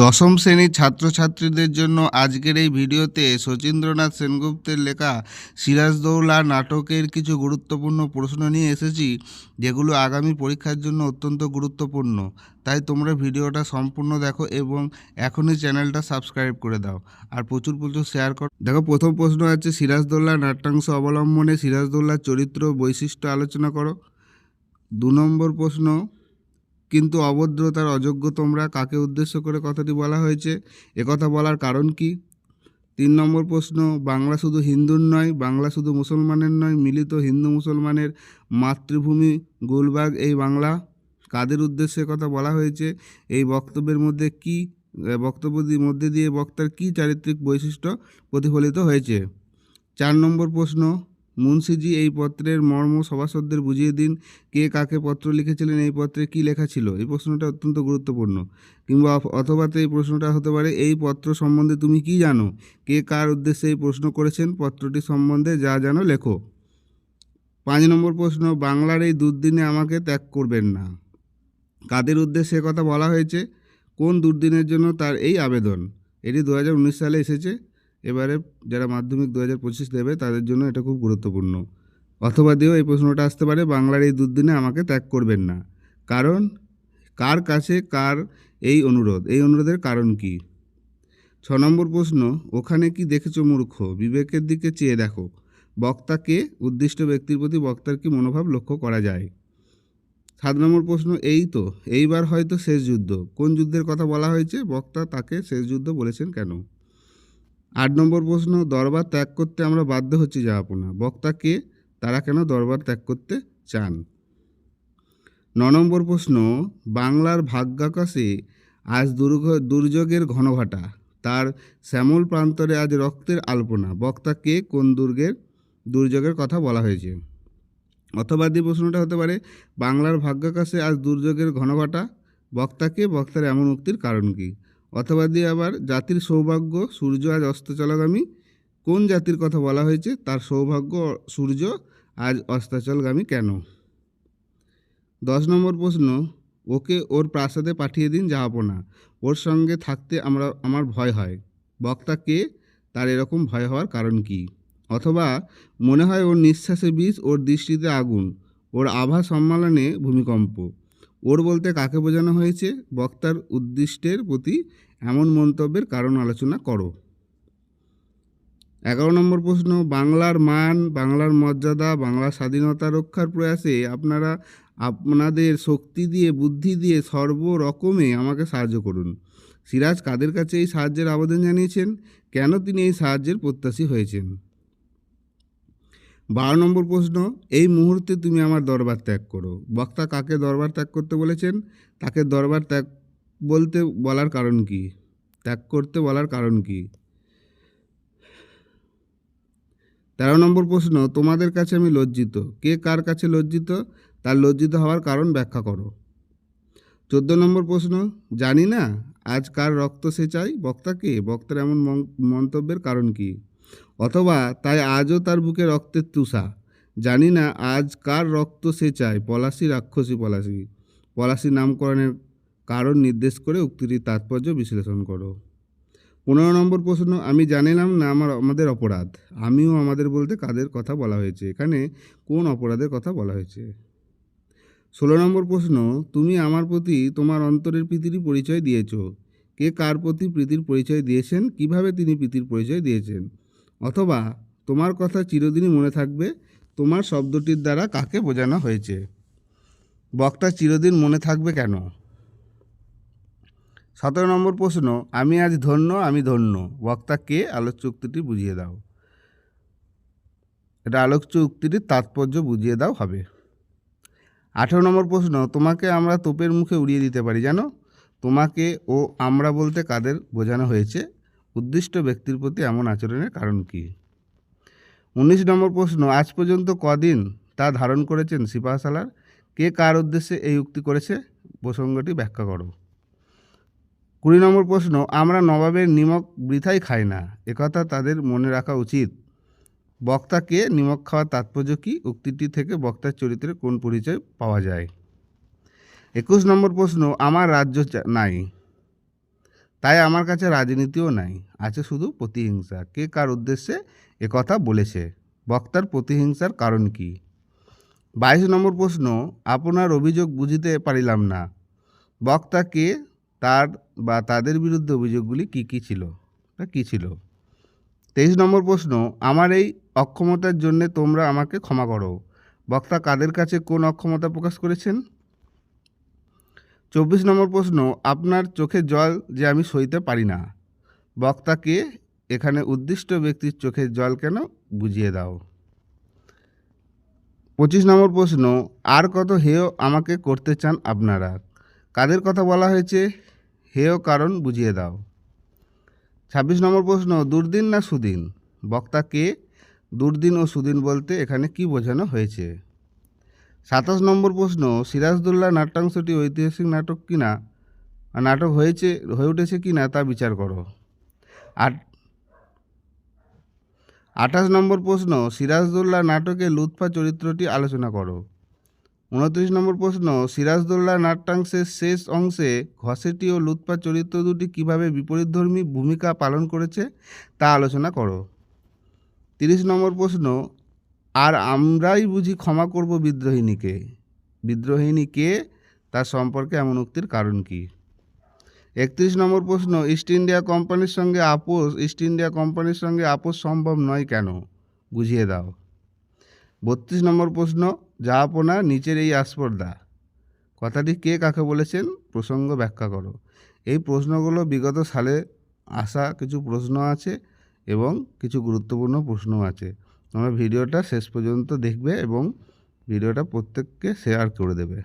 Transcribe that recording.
দশম শ্রেণির ছাত্রছাত্রীদের জন্য আজকের এই ভিডিওতে শচীন্দ্রনাথ সেনগুপ্তের লেখা সিরাজদৌলা নাটকের কিছু গুরুত্বপূর্ণ প্রশ্ন নিয়ে এসেছি, যেগুলো আগামী পরীক্ষার জন্য অত্যন্ত গুরুত্বপূর্ণ। তাই তোমরা ভিডিওটা সম্পূর্ণ দেখো এবং এখনই চ্যানেলটা সাবস্ক্রাইব করে দাও আর প্রচুর প্রচুর শেয়ার করো। দেখো, প্রথম প্রশ্ন আছে সিরাজদৌল্লা নাট্যাংশ অবলম্বনে সিরাজদৌল্লার চরিত্র বৈশিষ্ট্য আলোচনা করো। দু নম্বর প্রশ্ন কিন্তু অভদ্রতার অযোগ্য তোমরা, কাকে উদ্দেশ্য করে কথাটি বলা হয়েছে? একথা বলার কারণ কি? তিন নম্বর প্রশ্ন, বাংলা শুধু হিন্দুর নয়, বাংলা শুধু মুসলমানের নয়, মিলিত হিন্দু মুসলমানের মাতৃভূমি গুলবাগ এই বাংলা। কাদের উদ্দেশ্যে কথা বলা হয়েছে? এই বক্তব্যের মধ্যে কি বক্তব্যের মধ্যে দিয়ে বক্তার কী চারিত্রিক বৈশিষ্ট্য প্রতিফলিত হয়েছে? চার নম্বর প্রশ্ন মুন্সিজি এই পত্রের মর্ম সভাসদদের বুঝিয়ে দিন, কে কাকে পত্র লিখেছিলেন, এই পত্রে কি লেখা ছিল? এই প্রশ্নটা অত্যন্ত গুরুত্বপূর্ণ। কিংবা অথ- অথবা এই প্রশ্নটা হতে পারে, এই পত্র সম্বন্ধে তুমি কি জানো? কে কার উদ্দেশ্যে এই প্রশ্ন করেছেন? পত্রটি সম্বন্ধে যা জানো লেখো। পাঁচ নম্বর প্রশ্ন, বাংলার এই দুর্দিনে আমাকে ত্যাগ করবেন না। কাদের উদ্দেশ্যে কথা বলা হয়েছে? কোন দুর্দিনের জন্য তার এই আবেদন? এটি দু হাজার উনিশ সালে এসেছে। এবারে যারা মাধ্যমিক দু হাজার পঁচিশ দেবে তাদের জন্য এটা খুব গুরুত্বপূর্ণ। অথবা দিয়েও এই প্রশ্নটা আসতে পারে, বাংলার এই দুর্দিনে আমাকে ত্যাগ করবেন না। কারণ, কার কাছে কার এই অনুরোধ? এই অনুরোধের কারণ কি? ছ নম্বর প্রশ্ন, ওখানে কি দেখেছ মূর্খ? বিবেকের দিকে চেয়ে দেখো। বক্তাকে উদ্দিষ্ট ব্যক্তির প্রতি বক্তার কি মনোভাব লক্ষ্য করা যায়? সাত নম্বর প্রশ্ন, এই তো, এইবার হয়তো শেষ যুদ্ধ। কোন যুদ্ধের কথা বলা হয়েছে? বক্তা তাকে শেষ যুদ্ধ বলেছেন কেন? আট নম্বর প্রশ্ন, দরবার ত্যাগ করতে আমরা বাধ্য হচ্ছি যাহাপনা বক্তাকে তারা কেন দরবার ত্যাগ করতে চান? ন নম্বর প্রশ্ন, বাংলার ভাগ্যাকাশে আজ দুর্গ দুর্যোগের ঘনঘটা। তার শ্যামল প্রান্তরে আজ রক্তের আলপনা। বক্তা কে কোন দুর্গের, দুর্যোগের কথা বলা হয়েছে? অথবা দিয়ে প্রশ্নটা হতে পারে, বাংলার ভাগ্যাকাশে আজ দুর্যোগের ঘনঘটা। বক্তাকে বক্তার এমন উক্তির কারণ কী? অথবা দিয়ে আবার জাতির সৌভাগ্য, সূর্য আজ অস্ত চলাগামী কোন জাতির কথা বলা হয়েছে? তার সৌভাগ্য, সূর্য আজ অস্তাচলগামী কেন? দশ নম্বর প্রশ্ন, ওকে ওর প্রাসাদে পাঠিয়ে দিন যাহাপনা ওর সঙ্গে থাকতে আমরা, আমার ভয় হয়। বক্তা কে? তার এরকম ভয় হওয়ার কারণ কি? অথবা মনে হয় ওর নিঃশ্বাসে বিষ, ওর দৃষ্টিতে আগুন, ওর আভা সম্মেলনে ভূমিকম্প। ওর বলতে কাকে বোঝানো হয়েছে? বক্তার উদ্দিষ্টের প্রতি এমন মন্তব্যের কারণ আলোচনা করো। এগারো নম্বর প্রশ্ন, বাংলার মান, বাংলার মর্যাদা, বাংলার স্বাধীনতা রক্ষার প্রয়াসে আপনারা আপনাদের শক্তি দিয়ে, বুদ্ধি দিয়ে সর্বরকমে আমাকে সাহায্য করুন। সিরাজ, কাদের কাছে এই সাহায্যের আবেদন জানিয়েছেন? কেন তিনি এই সাহায্যের প্রত্যাশী হয়েছেন? বারো নম্বর প্রশ্ন, এই মুহূর্তে তুমি আমার দরবার ত্যাগ করো। বক্তা কাকে দরবার ত্যাগ করতে বলেছেন? তাকে দরবার ত্যাগ বলতে বলার কারণ কি? ত্যাগ করতে বলার কারণ কি? তেরো নম্বর প্রশ্ন, তোমাদের কাছে আমি লজ্জিত। কে কার কাছে লজ্জিত? তার লজ্জিত হওয়ার কারণ ব্যাখ্যা করো। চোদ্দ নম্বর প্রশ্ন, জানি না আজ কার রক্ত সে চাই বক্তা কে? বক্তার এমন মন্তব্যের কারণ কি? অথবা তাই আজও তার বুকে রক্তের তুষা। জানি না আজ কার রক্ত সে চায়, পলাশি রাক্ষসী পলাশি। পলাশি নামকরণের কারণ নির্দেশ করে উক্তিটির তাৎপর্য বিশ্লেষণ করো। পনেরো নম্বর প্রশ্ন, আমি জানিলাম না আমার, আমাদের অপরাধ। আমিও আমাদের বলতে কাদের কথা বলা হয়েছে? এখানে কোন অপরাধের কথা বলা হয়েছে? ষোলো নম্বর প্রশ্ন, তুমি আমার প্রতি তোমার অন্তরের প্রীতির পরিচয় দিয়েছ। কে কার প্রতি প্রীতির পরিচয় দিয়েছেন? কীভাবে তিনি প্রীতির পরিচয় দিয়েছেন? অথবা তোমার কথা চিরদিনই মনে থাকবে, তোমার শব্দটির দ্বারা কাকে বোঝানো হয়েছে? বক্তা চিরদিন মনে থাকবে কেন? সতেরো নম্বর প্রশ্ন, আমি আজ ধন্য, আমি ধন্য। বক্তা কে? আলোচ্য উক্তিটি বুঝিয়ে দাও। এটা আলোচ্য উক্তিটির তাৎপর্য বুঝিয়ে দাও হবে। আঠেরো নম্বর প্রশ্ন, তোমাকে আমরা তোপের মুখে উড়িয়ে দিতে পারি, জানো? তোমাকে ও আমরা বলতে কাদের বোঝানো হয়েছে? উদ্দিষ্ট ব্যক্তির প্রতি এমন আচরণের কারণ কি? উনিশ নম্বর প্রশ্ন, আজ পর্যন্ত কদিন তা ধারণ করেছেন সিপাহসালার কে কার উদ্দেশ্যে এই উক্তি করেছে? প্রসঙ্গটি ব্যাখ্যা করো। কুড়ি নম্বর প্রশ্ন, আমরা নবাবের নিমক বৃথাই খাই না একথা তাদের মনে রাখা উচিত। বক্তাকে নিমক খাওয়ার তাৎপর্য কী? উক্তিটি থেকে বক্তার চরিত্রের কোন পরিচয় পাওয়া যায়? একুশ নম্বর প্রশ্ন, আমার রাজ্য নাই। তাই আমার কাছে রাজনীতিও নাই, আছে শুধু প্রতিহিংসা। কে কার উদ্দেশ্যে একথা বলেছে? বক্তার প্রতিহিংসার কারণ কি? বাইশ নম্বর প্রশ্ন, আপনার অভিযোগ বুঝিতে পারিলাম না। বক্তা কে, তার বা তাদের বিরুদ্ধে অভিযোগগুলি কি কি ছিল? বা কী ছিল? তেইশ নম্বর প্রশ্ন, আমার এই অক্ষমতার জন্যে তোমরা আমাকে ক্ষমা করো। বক্তা কাদের কাছে কোন অক্ষমতা প্রকাশ করেছেন? চব্বিশ নম্বর প্রশ্ন, আপনার চোখে জল যে আমি সইতে পারি না। বক্তাকে এখানে উদ্দিষ্ট ব্যক্তির চোখের জল কেন বুঝিয়ে দাও? পঁচিশ নম্বর প্রশ্ন, আর কত হেয় আমাকে করতে চান আপনারা? কাদের কথা বলা হয়েছে? হেয় কারণ বুঝিয়ে দাও। ছাব্বিশ নম্বর প্রশ্ন, দুর্দিন না সুদিন? বক্তাকে দুর্দিন ও সুদিন বলতে এখানে কি বোঝানো হয়েছে? সাতাশ নম্বর প্রশ্ন, সিরাজদুল্লাহ নাট্যাংশটি ঐতিহাসিক নাটক কিনা? নাটক হয়েছে, হয়ে উঠেছে কি না তা বিচার করো। আট, আঠাশ নম্বর প্রশ্ন সিরাজদৌল্লা নাটকে লুৎফা চরিত্রটি আলোচনা করো। উনত্রিশ নম্বর প্রশ্ন সিরাজদৌল্লা নাট্যাংশের শেষ অংশে ঘসেটি ও লুৎফা চরিত্র দুটি কীভাবে বিপরীতধর্মী ভূমিকা পালন করেছে তা আলোচনা করো। তিরিশ নম্বর প্রশ্ন আর আমরাই বুঝি ক্ষমা করব বিদ্রোহিণীকে। বিদ্রোহিণী কে তার সম্পর্কে এমন উক্তির কারণ কি? একত্রিশ নম্বর প্রশ্ন, ইস্ট ইন্ডিয়া কোম্পানির সঙ্গে আপোষ, ইস্ট ইন্ডিয়া কোম্পানির সঙ্গে আপোষ সম্ভব নয় কেন? বুঝিয়ে দাও। বত্রিশ নম্বর প্রশ্ন জাহাপনা নিচের এই আস্পর্দা কথাটি কে কাকে বলেছেন? প্রসঙ্গ ব্যাখ্যা করো। এই প্রশ্নগুলো বিগত সালে আসা কিছু প্রশ্ন আছে এবং কিছু গুরুত্বপূর্ণ প্রশ্ন আছে। তোমরা ভিডিওটা শেষ পর্যন্ত দেখবে এবং ভিডিওটা প্রত্যেককে শেয়ার করে দেবে।